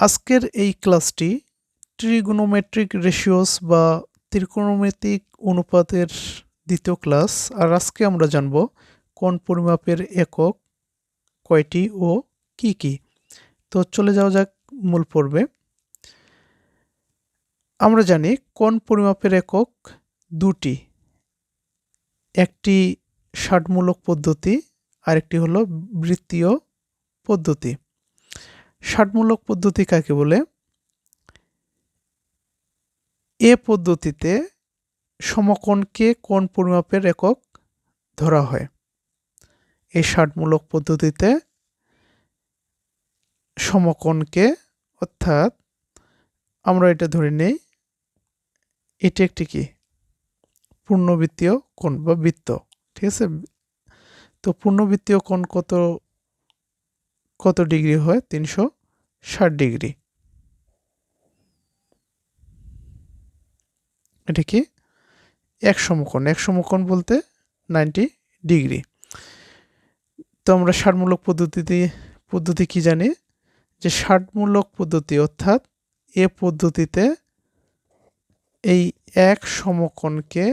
আজকের এই ক্লাসটি ট্রিগোনোমেট্রিক রেশিওস বা ত্রিকোণমিতিক অনুপাতের দ্বিতীয় ক্লাস। আর আজকে আমরা জানব কোন পরিমাপের একক কয়টি ও কি কি। তো চলে যাওয়া যাক মূল পর্বে। আমরা জানি কোন পরিমাপের একক দুটি। একটি ষাটমূলক পদ্ধতি, আরেকটি হলো বৃত্তীয় পদ্ধতি। ষাটমূলক পদ্ধতি কাকে বলে? এ পদ্ধতিতে সমকোণকে কোন পরিমাপের একক ধরা হয়। এই ষাটমূলক পদ্ধতিতে সমকোণকে, অর্থাৎ আমরা এটা ধরে নেই, এটি একটি কি? পূর্ণবৃত্তীয় কোণ বা বৃত্ত, ঠিক আছে? তো পূর্ণবৃত্তীয় কোণ কত কত ডিগ্রি হয়? তিনশো ষাট ডিগ্রি। এটা কি? এক সমকোণ এক সমকোণ বলতে নাইনটি ডিগ্রি। তো আমরা ষাটমূলক পদ্ধতিতে, পদ্ধতি কি জানি? যে ষাটমূলক পদ্ধতি অর্থাৎ এ পদ্ধতিতে এই এক সমকোণকে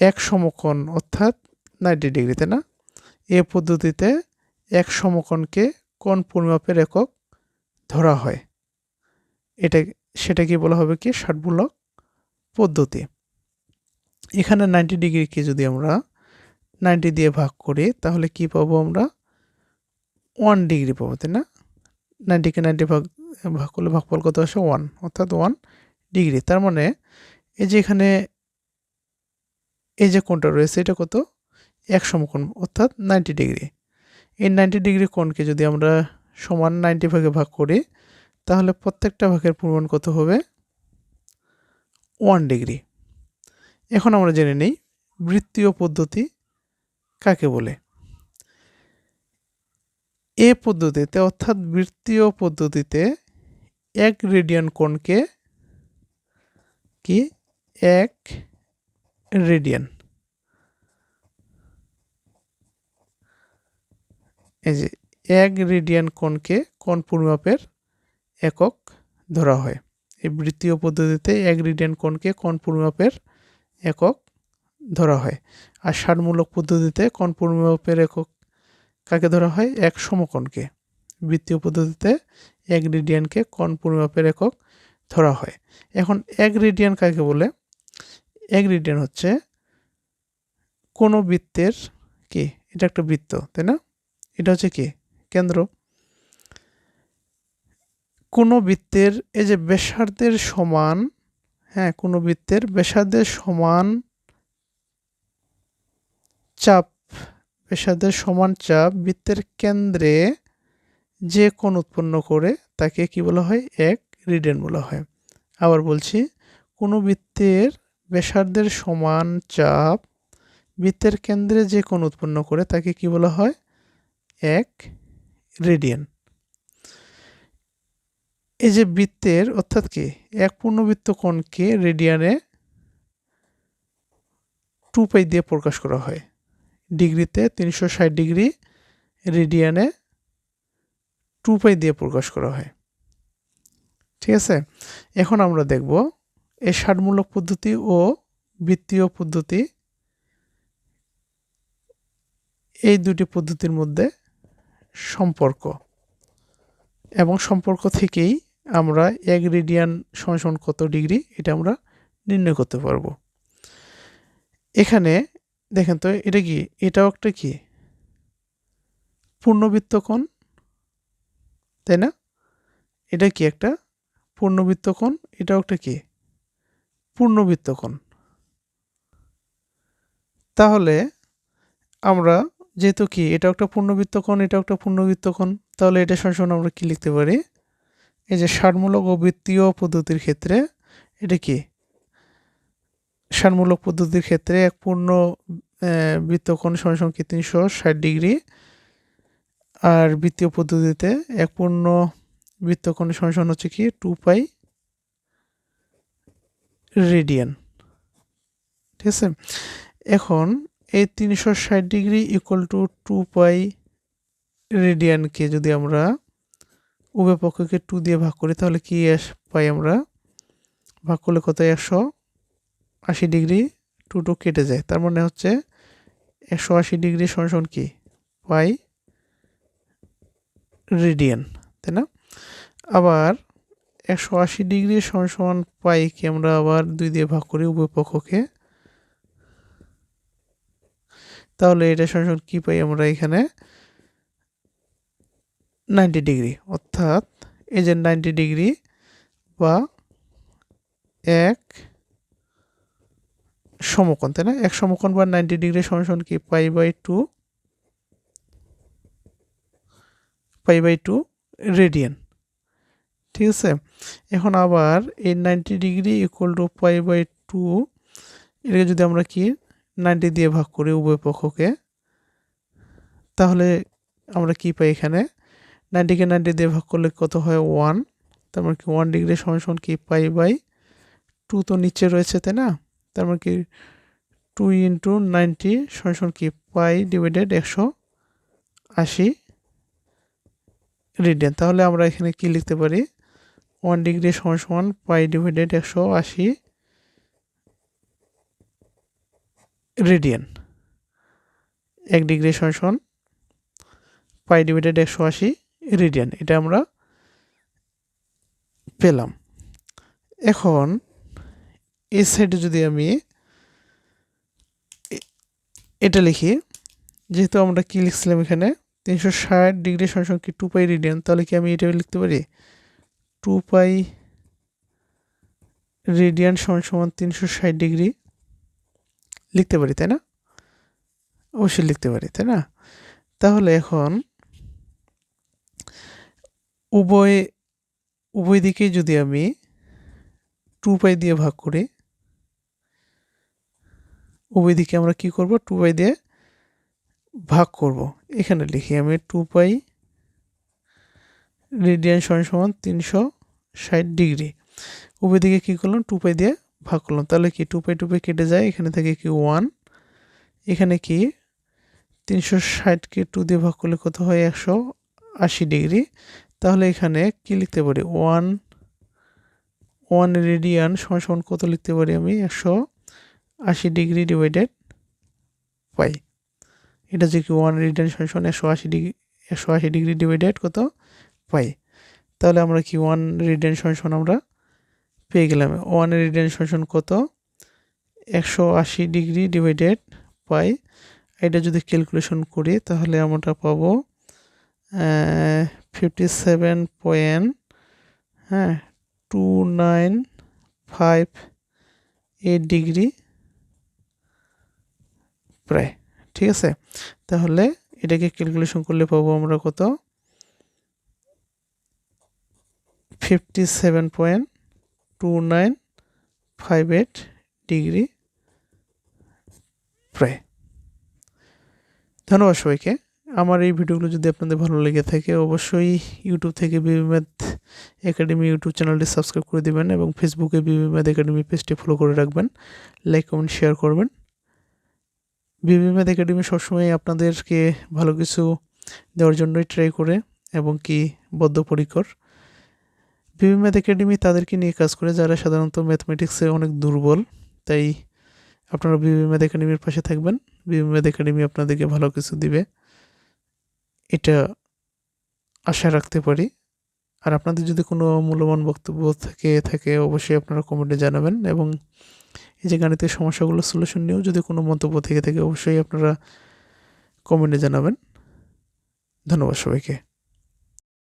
এক সমকোণ অর্থাৎ নাইনটি ডিগ্রিতে না? এ পদ্ধতিতে এক সমকোণকে কোন পরিমাপের একক ধরা হয়? এটা সেটা কি বলা হবে কি? ষাটমূলক পদ্ধতি। এখানে নাইনটি ডিগ্রিকে যদি আমরা নাইনটি দিয়ে ভাগ করি, তাহলে কি পাবো আমরা? ওয়ান ডিগ্রি পাবো, তাই না? নাইনটিকে নাইনটি ভাগ ভাগ করলে ভাগফল কত আসে? ওয়ান অর্থাৎ ওয়ান ডিগ্রি। তার মানে এই যে এখানে এই যে কোণটা রয়েছে, এটা কত? এক সমকোণ, অর্থাৎ নাইনটি ডিগ্রি। এই নাইনটি ডিগ্রি কোণকে যদি আমরা সমান নাইনটি ভাগে ভাগ করি, তাহলে প্রত্যেকটা ভাগের পরিমাণ কত হবে? ওয়ান ডিগ্রি এখন আমরা জেনে নিই বৃত্তীয় পদ্ধতি কাকে বলে। এ পদ্ধতিতে অর্থাৎ বৃত্তীয় পদ্ধতিতে এক রেডিয়ান কোণকে কি? এক রেডিয়ান এই যে, এক রেডিয়ান কোণকে কোণ পরিমাপের একক ধরা হয়। এই বৃত্তীয় পদ্ধতিতে এক রেডিয়ান কোণকে কোণ পরিমাপের একক ধরা হয়। আর সারমূলক পদ্ধতিতে কোণ পরিমাপের একক কাকে ধরা হয়? এক সমকোণকে। বৃত্তীয় পদ্ধতিতে এক রেডিয়ানকে কোণ পরিমাপের একক ধরা হয়। এখন এক রেডিয়ান কাকে বলে? এক রেডিয়ান হচ্ছে কোনো বৃত্তের কি? এটা একটা বৃত্ত, তাই না? এটা হচ্ছে কি? কেন্দ্র। কোনো বৃত্তের, এই যে ব্যাসার্ধের সমান হ্যাঁ কোনো বৃত্তের ব্যাসার্ধের সমান চাপ, ব্যাসার্ধের সমান চাপ বৃত্তের কেন্দ্রে যে কোণ উৎপন্ন করে তাকে কি বলা হয়? এক রিডেন বলা হয়। আবার বলছি, কোনো বৃত্তের ব্যাসার্ধের সমান চাপ বৃত্তের কেন্দ্রে যে কোণ উৎপন্ন করে তাকে কি বলা হয়? এক রেডিয়ান। এই যে বৃত্তের, অর্থাৎ কি? এক পূর্ণবৃত্ত কোণকে রেডিয়ানে টু পাই দিয়ে প্রকাশ করা হয়। ডিগ্রিতে তিনশো ষাট ডিগ্রি রেডিয়ানে টু পাই দিয়ে প্রকাশ করা হয়। ঠিক আছে? এখন আমরা দেখব এই ষাটমূলক পদ্ধতি ও বৃত্তীয় পদ্ধতি এই দুটি পদ্ধতির মধ্যে সম্পর্ক। এবং সম্পর্ক থেকেই আমরা এক রেডিয়ান সমান কত ডিগ্রি এটা আমরা নির্ণয় করতে পারব। এখানে দেখেন তো, এটা কি? এটাও একটা কি? পূর্ণবৃত্ত কোণ, তাই না? এটা কি একটা? পূর্ণবৃত্ত কোণ, এটাও একটা কি? পূর্ণবৃত্ত কোণ। তাহলে আমরা যেহেতু কি, এটা একটা পূর্ণবৃত্ত কোণ এটা একটা পূর্ণবৃত্ত কোণ তাহলে এটা সমান আমরা কী লিখতে পারি? এই যে সারমূলক ও বৃত্তীয় পদ্ধতির ক্ষেত্রে এটা কি? ষাটমূলক পদ্ধতির ক্ষেত্রে এক পূর্ণ বৃত্তকোণ কি? তিনশো ষাট ডিগ্রি। আর বৃত্তীয় পদ্ধতিতে এক পূর্ণ বৃত্তকোণ সমান হচ্ছে কি? Two pi radian. ঠিক আছে? এখন এই তিনশো ষাট degree equal to two pi রেডিয়ানকে যদি আমরা উভয় পক্ষকে টু দিয়ে ভাগ করি, তাহলে কি পাই আমরা? ভাগ করলে কত? একশো আশি ডিগ্রি টু টু কেটে যায়। তার মানে হচ্ছে একশো আশি ডিগ্রি সমান কি? পাই রেডিয়ান তাই না? আবার একশো আশি ডিগ্রি সমান সমান পাইকে আমরা আবার দুই দিয়ে ভাগ করি উভয় পক্ষকে। তাহলে এটা সমান কি পাই আমরা এখানে? Ninety degree. অর্থাৎ এই যে নাইনটি ডিগ্রি বা এক সমকোণ, তাই না? এক সমকোণ বা নাইনটি ডিগ্রি সমান কি? Pi by two, pi by two radian. ঠিক আছে? এখন আবার এই ninety degree equal to pi by two, এটাকে যদি আমরা কি নাইনটি দিয়ে ভাগ করি উভয় পক্ষকে, তাহলে আমরা কি পাই এখানে? নাইনটিকে নাইনটি দিয়ে ভাগ করলে কত হয়? ওয়ান। তার মানে কি ওয়ান ডিগ্রি সমান সমান কি? পাই বাই টু তো নিচে রয়েছে, তাই না? তার মানে কি টু ইন্টু নাইনটি সমান কি? পাই ডিভাইডেড একশো আশি রেডিয়ান। তাহলে আমরা এখানে কি লিখতে পারি? ওয়ান ডিগ্রি সমান সমান পাই ডিভাইডেড একশো আশি রেডিয়ান। এক ডিগ্রি সমান পাই ডিভাইডেড একশো আশি, রেডিয়ান। এটা আমরা পেলাম। এখন এই সাইডে যদি আমি এটা লিখি, যেহেতু আমরা কি লিখছিলাম এখানে? তিনশো ষাট ডিগ্রি সমান কি টু পাই রেডিয়ান, তাহলে কি আমি এটা লিখতে পারি? টু পাই রেডিয়ান সমান সমান তিনশো ষাট ডিগ্রি। লিখতে পারি, তাই না? অবশ্যই লিখতে পারি, তাই না? তাহলে এখন উভয় উভয় দিকে যদি আমি টু পাই দিয়ে ভাগ করি, উভয় দিকে আমরা কি করব? টু পাই দিয়ে ভাগ করব। এখানে লিখি আমি টু পাই রেডিয়ান সমান সমান তিনশো ষাট ডিগ্রি। উভয় দিকে কী করলাম? টু পাই দিয়ে ভাগ করলাম, তাহলে কি টু পাই টু পাই কেটে যায়, এখানে থেকে কি ওয়ান এখানে কি তিনশো ষাটকে টু দিয়ে ভাগ করলে কত হয়? একশো আশি ডিগ্রি। তাহলে এখানে কি লিখতে পারি? ওয়ান ওয়ান রেডিয়ান সমান সমান কত লিখতে পারি আমি? একশো আশি ডিগ্রি ডিভাইডেড পাই এটা যে কি ওয়ান রেডিয়ান সমান সমান একশো আশি ডিগ্রি, একশো আশি ডিগ্রি ডিভাইডেড কত? পাই তাহলে আমরা কি ওয়ান রেডিয়ান সমান সমান আমরা পেয়ে গেলাম। ওয়ান রেডিয়ান সমান কত? একশো আশি ডিগ্রি ডিভাইডেড পাই এটা যদি ক্যালকুলেশন করি, তাহলে আমরা পাবো ফিফটি সেভেন পয়েন্ট হ্যাঁ two nine five eight degree প্রায়, ঠিক আছে? তাহলে এটাকে ক্যালকুলেশন করলে পাবো আমরা কত? Fifty seven point two nine five eight degree প্রায় ধন্যবাদ সবাইকে। আমার এই ভিডিওগুলো যদি আপনাদের ভালো লেগে থাকে, অবশ্যই ইউটিউব থেকে বিবিম্যাথ একাডেমি ইউটিউব চ্যানেলটি সাবস্ক্রাইব করে দেবেন এবং ফেসবুকে বিবিম্যাথ একাডেমি পেজটি ফলো করে রাখবেন। লাইক, কমেন্ট, শেয়ার করবেন। বিবি বিবিম্যাথ একাডেমি সবসময় আপনাদেরকে ভালো কিছু দেওয়ার জন্যই ট্রাই করে এবং কি বদ্ধপরিকর। বিবিম্যাথ একাডেমি তাদেরকে নিয়ে কাজ করে, যারা সাধারণত ম্যাথমেটিক্সে অনেক দুর্বল, তাই আপনারা বিবি ম্যাথ একাডেমির পাশে থাকবেন। বিবি ম্যাথ একাডেমি আপনাদেরকে ভালো কিছু দিবে। এটা আশা রাখতে পারি। আর আপনাদের যদি কোনো মূল্যবান বক্তব্য থেকে, থাকে অবশ্যই আপনারা কমেন্টে জানাবেন এবং এই যে গাণিতিক সমস্যাগুলো সলিউশন নিয়েও যদি কোনো মন্তব্য থেকে থাকে, অবশ্যই আপনারা কমেন্টে জানাবেন। ধন্যবাদ সবাইকে।